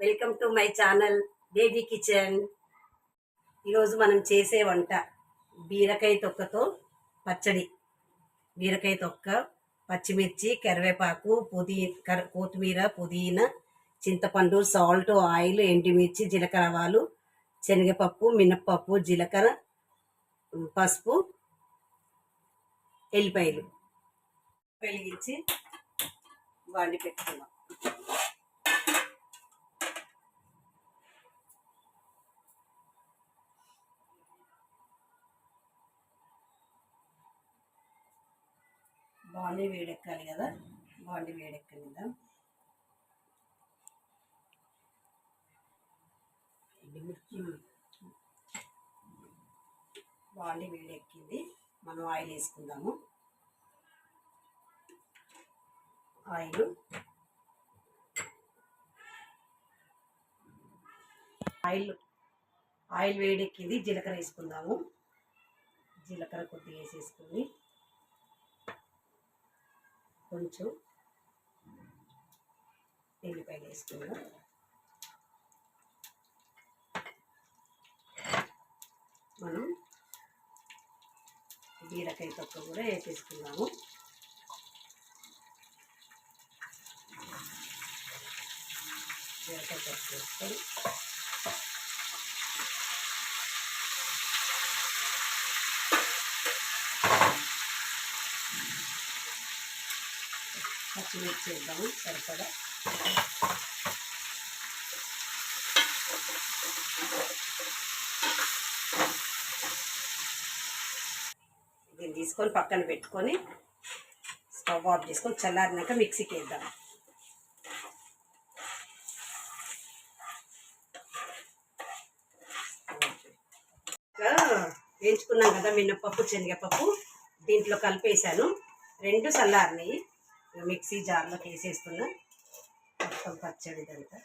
Welcome to my channel baby kitchen ఈరోజు మనం చేసే వంట బీరకాయ తొక్కతో పచ్చడి. బీరకాయ తొక్క పచ్చిమిర్చి కరివేపాకు పుదీ కర కొత్తిమీర పుదీనా చింతపండు సాల్ట్ ఆయిల్ ఎండుమిర్చి జీలకర్ర ఆవాలు శనగపప్పు మినప్పప్పు జీలకర్ర పసుపు ఎల్లిపాయలు. వెలిగించి వండి పెట్టుకున్నాం బాండీ వేడెక్కాలి కదా? బాండి వేడెక్కనిద్దాం ఎండుమిర్చి బాండి వేడెక్కింది. మనం ఆయిల్ వేసుకుందాము. ఆయిల్. ఆయిల్ ఆయిల్ వేడెక్కింది. జీలకర్ర వేసుకుందాము. జీలకర్ర కొద్దిగా వేసేసుకుని కొంచెం ఎల్లిపాయలు వేసుకుందాం. మనం బీరకాయ తొక్క కూడా వేపిస్తున్నాము బీరకాయ తొక్క వేసుకొని పచ్చిమిర్చి వేద్దాము సరిపడా. దీన్ని తీసుకొని పక్కన పెట్టుకొని స్టవ్ ఆఫ్ చేసుకొని చల్లారినాక మిక్సీకి వేద్దాం. వేయించుకున్నాం కదా మినప్పప్పు శనగపప్పు దీంట్లో కలిపేసాను రెండు చల్లారినాయి. మిక్సీ జార్లోకి వేసేస్తున్నా. మొత్తం పచ్చడి ఇదంతా.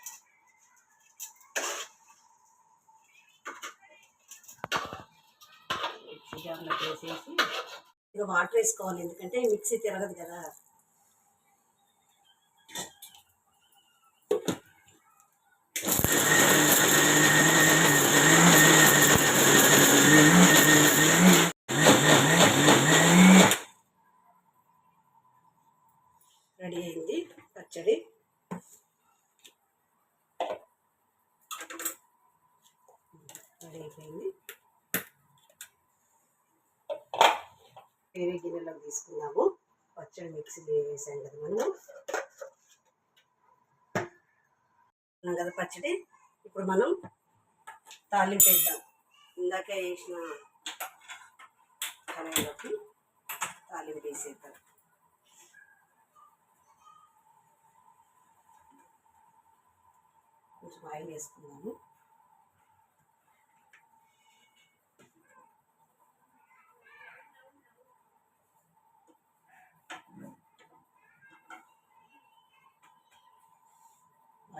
మిక్సీ జార్లోకి వేసేసి ఇక వాటర్ వేసుకోవాలి ఎందుకంటే మిక్సీ తిరగదు కదా రెడీ అయింది పచ్చడి రెడీ అయిపోయింది. వేరే గిన్నెలోకి తీసుకున్నాము. పచ్చడి మిక్సీ వేసాం కదా మనం. కదా పచ్చడి. ఇప్పుడు మనం తాలింపు వేద్దాం. ఇందాకే వేసిన కళాయిలోకి తాలింపు వేసేద్దాం. కొంచెం ఆయిల్ వేసుకున్నాము.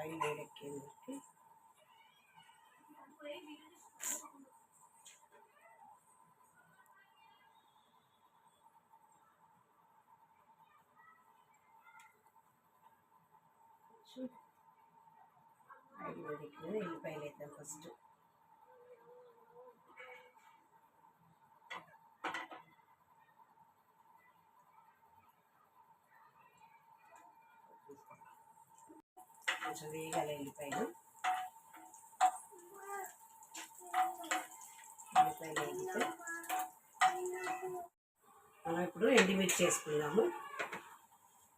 ఆయిల్ వేడెక్కేందుకు ఆయిల్ వేడెక్కింది ఎల్లిపాయలు కొంచెం వేగాలి ఎల్లిపాయలు ఎల్లిపాయలు వేగితే. మనం ఇప్పుడు ఎండిమిర్చి వేసుకుందాము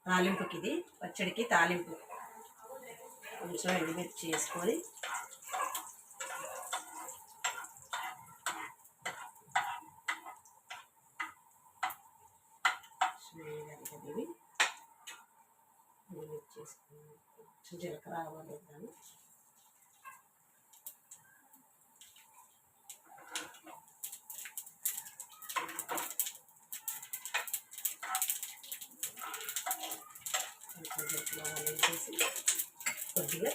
తాలింపుకి ఇది పచ్చడికి తాలింపు. కొంచెం ఎండుమిర్చి వేసుకొని వేయాలి కదా ఇవి ఎండుమిర్చి వేసుకొని కొంచెం జీలకర్ర ఆవాలు వేద్దాము కొంచెం జీలకర్ర ఆవాలు వేసేసి కొద్దిగా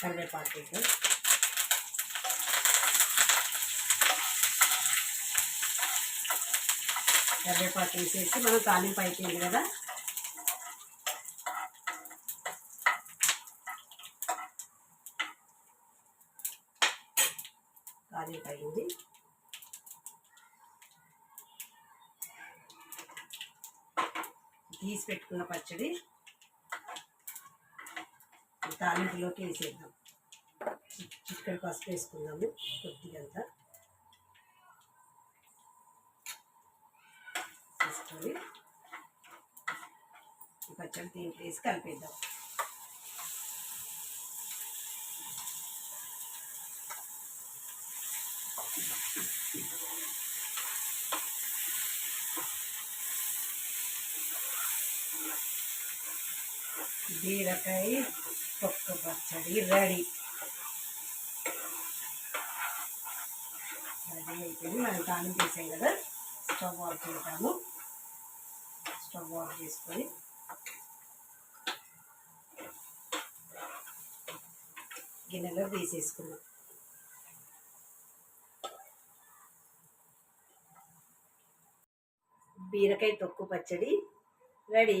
కరివేపాకు వేద్దాం కరివేపాకు వేసేసి మనం తాలింపు అయిపోయింది కదా. తాలింపు అయింది. తీసి పెట్టుకున్న పచ్చడి తాలింపులోకి వేసేద్దాం. చి- పసుపు వేసుకుందాము కొద్దిగంతా వేసుకొని పచ్చడి దీంట్లో వేసి కలిపేద్దాం. బీరకాయ తొక్క పచ్చడి రెడీ. రెడీ అయిపోయింది. మనం తాళం చేసాం కదా. స్టవ్ ఆఫ్ చేద్దాము. స్టవ్ ఆఫ్ చేసుకొని గిన్నెలో తీసేసుకున్నాం బీరకాయ తొక్కు పచ్చడి రెడీ.